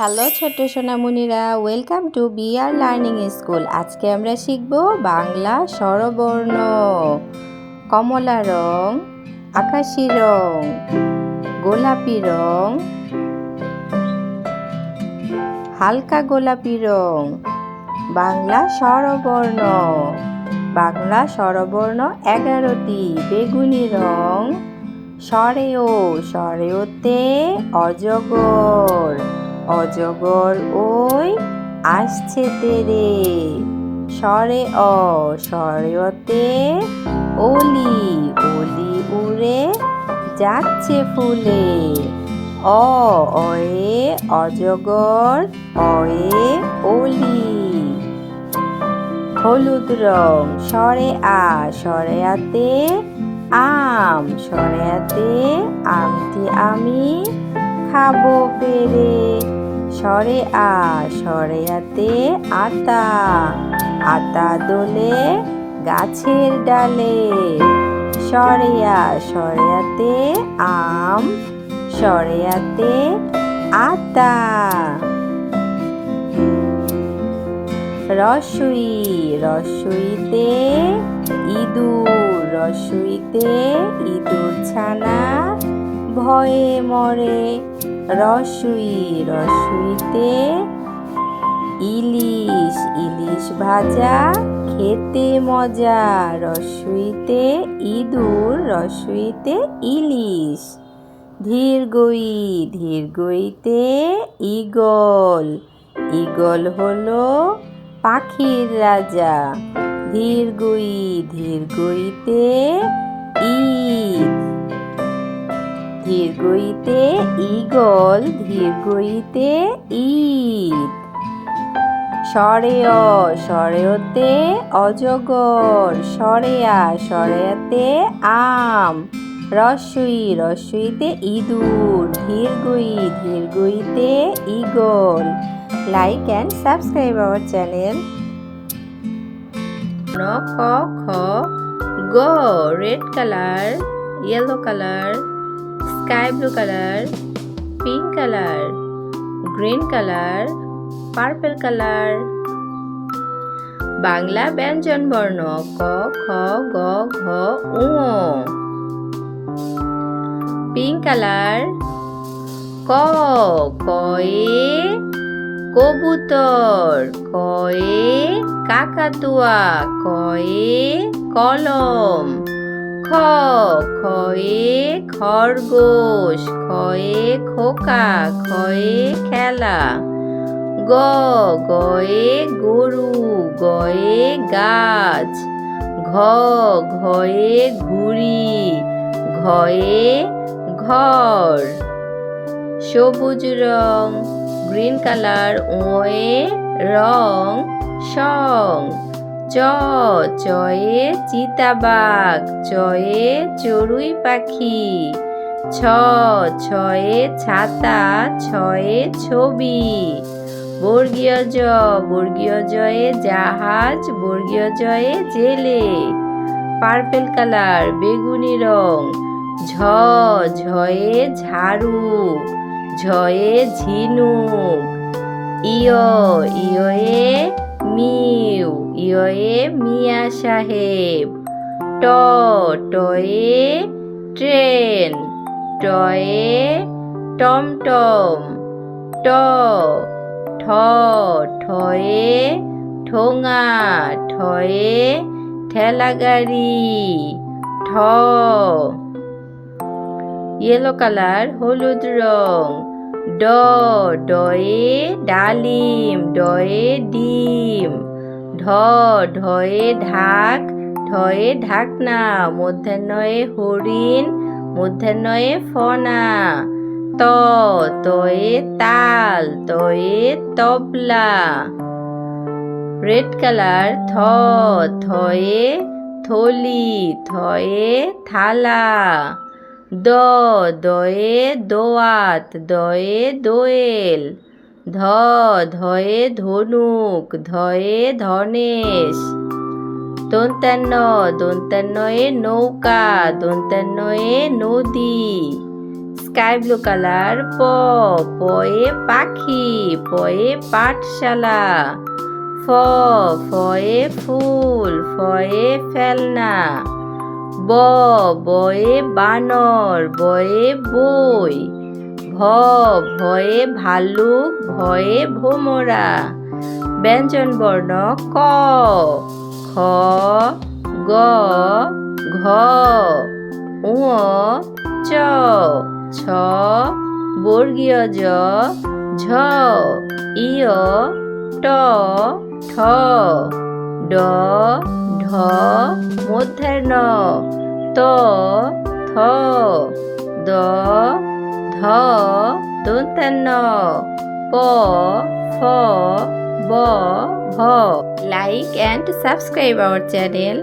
Hello ছোট্ট সোনামণিরা, welcome to BR learning school. আজকে আমরা শিখব বাংলা স্বরবর্ণ। কমলা রং, আকাশি রং, গোলাপি রং, হালকা গোলাপি রং। বাংলা স্বরবর্ণ। বাংলা স্বরবর্ণ এগারোটি। বেগুনি রং, সরেও, সরেওতে অজগর। অজগর ওই আসছে তেরে। সরে অ সরেওতে ওলি ওলি উড়ে যাচ্ছে ফুলে। অ, অয়ে অজগর, অয়ে ওলি হলুদ রং, সরে আ, সরে আতে আম, সরে আতে আমটি আমি খাব পেরে। সরে আ, সরে আতে আতা আতা দোলে গাছের ডালে, সরে আ, সরে আতে আম, সরে আতে আতা। রসুই, রসুইতে ইঁদুর রসুইতে ইঁদুর ছানা ভয়ে মরে রসুই রসুইতে ইলিশ ইলিশ ভাজা, খেতে মজা, রসুইতে ইঁদুর, রসুইতে ইলিশ, ধীরগই, ধীরগইতে ইগল ইগল হলো পাখির রাজা, ধীরগই, ধীরগইতে ঈদ ধীরগইতে ইগল ধীরগইতে ঈদ। সরেয়, সরেয়তে অজগর, সরেয়া, সরেয়াতে আম। রসুই, রসুইতে ইঁদুর ধীরগই ধীরগইতে eagle like and subscribe our channel. খ খ, গ, red colour, yellow colour. Sky blue colour, pink colour, green colour, purple colour. Bangla ব্যঞ্জন বর্ণ ক, খ, গ, ঘ, উ পিঙ্ক কালার, ক, কয়ে কবুতর, কয়ে কাকাতুয়া, কয়ে কলম। খ খয়ে খরগোশ, খয়ে খোকা, খয়ে খেলা। গ, গয়ে গরু, গয়ে গাছ। ঘ, ঘয়ে ঘুড়ি, ঘয়ে ঘর। সবুজ রং, গ্রিন কালার, ওয়ে রং, সং। চয়ে চিতাবাঘ, চয়ে চড়ুই পাখি। ছ, ছয়ে ছাতা, ছয়ে ছবি। বর্গীয় জ, বর্গীয় জয়ে জাহাজ, বর্গীয় জয়ে জেলে। পার্পেল কালার, বেগুনি রং। ঝ, ঝয়ে ঝাড়ু, ঝয়ে ঝিনুক। ইয় ইয়ে মিউ ইয়ে মিয়া সাহেব। ট টয়ে ট্রেন। টয়ে টমটম। ট, ঠ, ঠয়ে ঠোঙা। ঠয়ে ঠেলাগাড়ি। ঠ ইয়েলো কালার হলুদ রং। ড ডয়ে ডালিম ডয়ে ডিম। ঢ ঢয়ে ঢাক ঢয়ে ঢাকনা। মধ্যাহ্নয়ে হরিণ মধ্যাহ্নয়ে ফনা। ত তয়ে তাল তয়ে তবলা। রেড কালার, থ থয়ে থলি থয়ে থালা। দ, দয়ে দোয়াত, দয়ে দোয়েল, ধ, ধয়ে ধনুক, ধয়ে ধনেশ দন্তান্ন দন্তান্নয়ে নৌকা দন্তান্নয়ে নদী, স্কাই ব্লু কালার, প, পয়ে পাখি, পয়ে পাঠশালা, ফ, ফয়ে ফুল, ফয়ে ফেলনা ব, বয়ে বানর, বয়ে বই ভ ভয়ে ভালুক ভয়ে ভোমরা, ব্যঞ্জন বর্ণ ক, খ, গ, ঘ উ চ, ছ, বর্গীয় জ, ঝ ইয় ট, ঠ, ড ঢ মধ্যাহ্ন। ত থ দ ধ দন্তান্ন প ফ ব ভ। Like and subscribe our channel